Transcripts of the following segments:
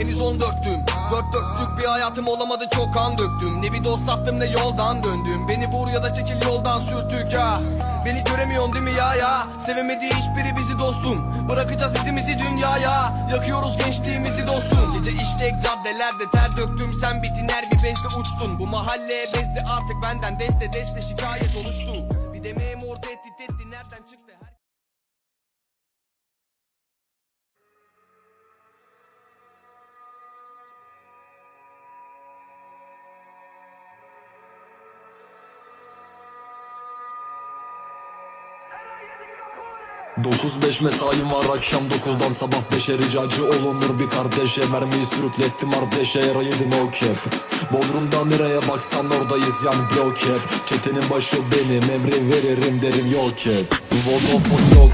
henüz on dörttüm Dört dörtlük bir hayatım olamadı çok kan döktüm. Ne bir dost sattım ne yoldan döndüm. Beni vur ya da çekil yoldan sürtük ya. Beni göremiyorsun değil mi ya ya? Sevemediği hiçbiri bizi dostum. Bırakacağız izimizi dünyaya. Yakıyoruz gençliğimizi dostum. Gece işlek caddelerde ter döktüm. Sen bitin her bir bezde uçtun. Bu mahalle bezdi artık benden deste deste şikayet oluştu. Bir de memur tehdit etti nereden çıktı 9-5 mesaim var akşam 9'dan sabah 5'e ricacı olunur bir kardeşe. Mermiyi sürüklettim ardeşe yara yedin o kep Bodrum'da nereye baksan oradayız yani blok hep Çetenin başı benim emri veririm derim yok et. Vodafone yok.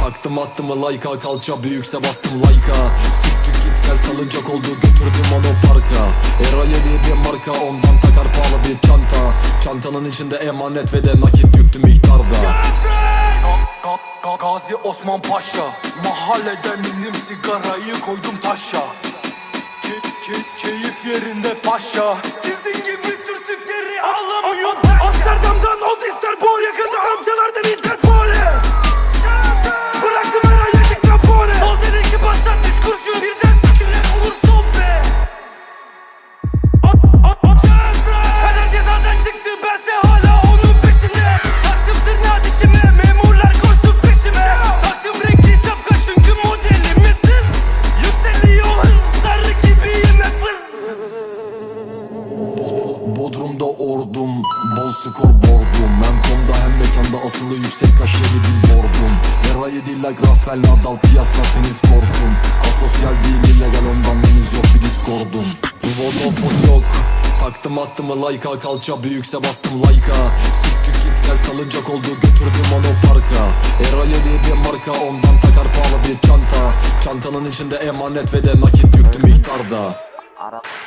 Taktım attım like'a kalça büyükse bastım like'a Süktük git gel salıncak oldu götürdüm onu parka. Era diye bir marka ondan takar pahalı bir çanta. Çantanın içinde emanet ve de nakit yüklü miktarda Gazi Osman Paşa. Mahalleden indim sigarayı koydum taşa. Ke- ke- Keyif yerinde paşa ordum. Bol skor bordum. Mentom'da hem mekanda asılı yüksek kaşeli billboardum Era yedi like Rafael Nadal piyasa tenis kortum Asosyal değil illegal ondan henüz yok bir diskordum Vodafone yok. Taktım attım like'a kalça büyükse bastım like'a Süktük git gel salıncak oldu götürdüm onu parka. Era yedi bir marka ondan takar pahalı bir çanta. Çantanın içinde emanet ve de nakit yüklü miktarda Look